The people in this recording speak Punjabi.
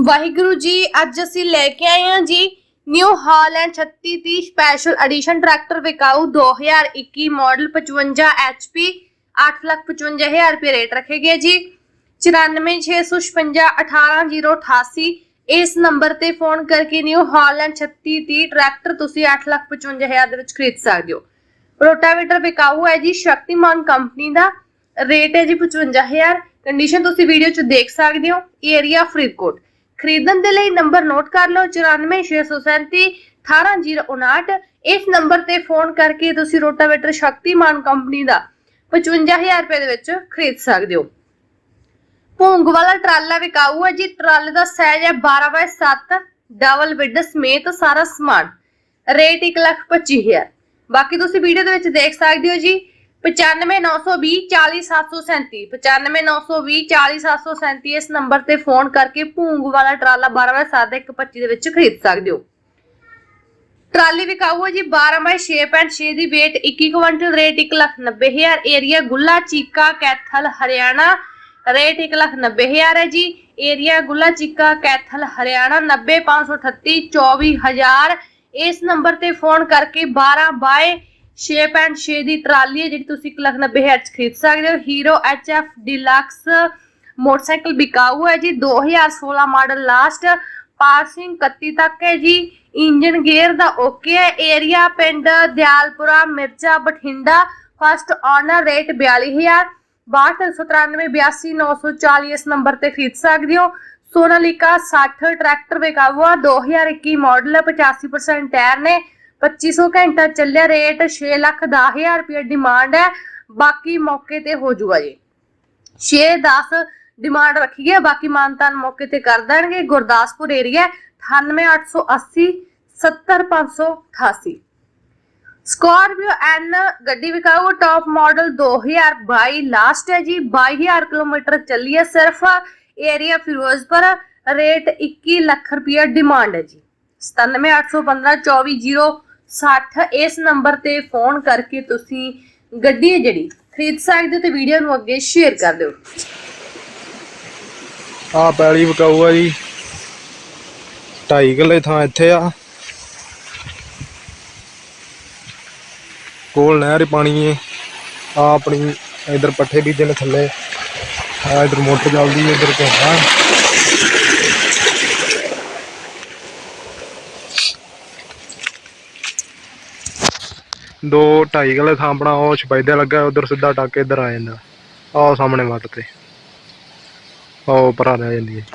ਵਾਹਿਗੁਰੂ ਜੀ, ਅੱਜ ਅਸੀਂ ਲੈ ਕੇ ਆਏ ਹਾਂ ਜੀ New Holland 3630 special edition tractor ਵਿਕਾਊ 2021 model 55 HP 855000 ਰੁਪਏ ਰੇਟ ਰੱਖੇ ਗਏ ਜੀ। 94655 18088 ਇਸ ਨੰਬਰ ਤੇ ਫੋਨ ਕਰਕੇ ਨਿਊ ਹਾਲੈਂਡ 3630 ਟਰੈਕਟਰ ਤੁਸੀਂ 855000 ਦੇ ਵਿੱਚ ਖਰੀਦ ਸਕਦੇ ਹੋ। ਰੋਟਾਵੇਟਰ ਵਿਕਾਊ ਹੈ ਜੀ, ਸ਼ਕਤੀਮਾਨ ਕੰਪਨੀ ਦਾ ਰੇਟ ਹੈ ਜੀ 55000 ਕੰਡੀਸ਼ਨ ਤੁਸੀਂ ਵੀਡੀਓ 'ਚ ਦੇਖ ਸਕਦੇ ਹੋ ਏਰੀਆ ਫਰੀਦਕੋਟ। ਖਰੀਦਣ ਦੇ ਲਈ ਨੰਬਰ ਨੋਟ ਕਰ ਲਓ 94637 18059 ਇਸ ਨੰਬਰ ਤੇ ਫੋਨ ਕਰਕੇ ਤੁਸੀਂ ਰੋਟਾਵੇਟਰ ਸ਼ਕਤੀਮਾਨ ਕੰਪਨੀ ਦਾ 55000 ਰੁਪਏ ਦੇ ਵਿੱਚ ਖਰੀਦ ਸਕਦੇ ਹੋ। ਭੂੰਗ ਵਾਲਾ ਟਰਾਲਾ ਵਿਕਾਊ ਹੈ ਜੀ। ਟਰਾਲੇ ਦਾ ਸਾਈਜ਼ ਹੈ 12 ਬਾਈ 7 ਡਬਲ ਵਿੱਡ ਸਮੇਤ ਸਾਰਾ ਸਮਾਨ। ਰੇਟ 125000 ਬਾਕੀ ਤੁਸੀਂ ਵੀਡੀਓ ਦੇ ਵਿੱਚ ਦੇਖ ਸਕਦੇ ਹੋ ਜੀ। 95920 40737 95920 40737 ਇਸ ਨੰਬਰ ਤੇ ਫੋਨ ਕਰਕੇ ਭੂੰਗ ਵਾਲਾ ਟਰਾਲਾ 12 ਬਾਈ 7 ਦਾ 125 ਦੇ ਵਿੱਚ ਖਰੀਦ ਸਕਦੇ ਹੋ। ਟਰਾਲੀ ਵਿਕਾਊ ਹੈ ਜੀ 12 ਬਾਈ 6.6 ਦੀ weight 21 quintal rate 190000 area Guhla Cheeka, Kaithal, Haryana rate 190000 ਹੈ ਜੀ। ਏਰੀਆ ਗੁੱਲਾ ਚੀਕਾ, ਕੈਥਲ, ਹਰਿਆਣਾ 90538 24000 ਇਸ ਨੰਬਰ ਤੇ ਫੋਨ ਕਰਕੇ 12 ਬਾਏ 6.6 ਦੀ ਟਰਾਲੀ ਹੈ, ਜਿਹੜੀ ਤੁਸੀਂ 190000 ਚ ਖਰੀਦ ਸਕਦੇ ਹੋ। ਹੀਰੋ ਐਚਐਫ ਡਿਲਕਸ ਮੋਟਰਸਾਈਕਲ ਵਿਕਾਊ ਹੈ ਜੀ 2016 ਮਾਡਲ ਲਾਸਟ ਪਾਸਿੰਗ 31 ਤੱਕ ਹੈ ਜੀ। ਇੰਜਨ ਗੇਅਰ ਦਾ ਓਕੇ ਹੈ। ਏਰੀਆ ਪਿੰਡ Dialpura Mircha Bathinda first owner rate 42000 6293 ਇਸ ਨੰਬਰ ਤੇ ਖਰੀਦ ਸਕਦੇ ਹੋ। ਸੋਨਾਲੀਕਾ 60 ਟਰੈਕਟਰ ਵਿਕਾਊ ਆ 2021 ਮਾਡਲ ਹੈ 85% ਟਾਇਰ ਨੇ। 2500 ਘੰਟਾ ਚੱਲਿਆ, ਰੇਟ 6 ਲੱਖ 10000 ਰੁਪਏ ਡਿਮਾਂਡ ਹੈ, ਬਾਕੀ ਮੌਕੇ ਤੇ ਹੋ ਜੂਗਾ ਜੀ। 6 10 ਡਿਮਾਂਡ ਰੱਖੀ ਹੈ ਬਾਕੀ ਮਾਨਤਾਨ ਮੌਕੇ ਤੇ ਕਰ ਦੇਣਗੇ। ਗੁਰਦਾਸਪੁਰ ਏਰੀਆ 98880 70588 ਸਕਾਰਪੀਓ ਐਨ ਗੱਡੀ ਵਿਕਾਊ ਟਾਪ ਮਾਡਲ 2022 ਲਾਸਟ ਹੈ ਜੀ। 22000 ਕਿਲੋਮੀਟਰ ਚੱਲੀ ਹੈ ਸਿਰਫ ਏਰੀਆ ਫਿਰੋਜ਼ਪੁਰ। ਰੇਟ 21 ਲੱਖ ਰੁਪਏ ਡਿਮਾਂਡ ਹੈ ਜੀ। 9781524060 ਇਸ ਨੰਬਰ ਤੇ ਫੋਨ ਕਰਕੇ ਤੁਸੀਂ ਗੱਡੀ ਜਿਹੜੀ, ਖਰੀਦ ਸਕਦੇ ਹੋ ਤੇ ਵੀਡੀਓ ਨੂੰ ਅੱਗੇ ਸ਼ੇਅਰ ਕਰ ਦਿਓ। ਆ ਪੈਲੀ ਵਿਕਾਊ ਆ ਜੀ। ਢਾਈ ਕਿੱਲੇ ਥਾਂ ਇੱਥੇ ਆ। ਕੋਲ ਨਹਿਰ ਪਾਣੀ ਹੈ ਆ ਆਪਣੀ ਇਧਰ ਪੱਠੇ ਬੀਜੇ ਨੇ ਥੱਲੇ। ਆ ਇਧਰ ਮੋਟਰ ਚੱਲਦੀ ਏ, ਇਧਰ ਘੁੰਮਾ ਦੋ ਢਾਈ ਕਿੱਲੇ ਥਾਂ ਆਪਣਾ ਉਹ ਛਪਾਈਦਾ ਲੱਗਾ, ਉਧਰ ਸਿੱਧਾ ਟੱਕ ਇੱਧਰ ਆ ਜਾਂਦਾ। ਆਹ ਸਾਹਮਣੇ ਵੱਟ ਤੇ। ਉਹ ਪਰਾਂ ਰਹਿ ਜਾਂਦੀ ਹੈ।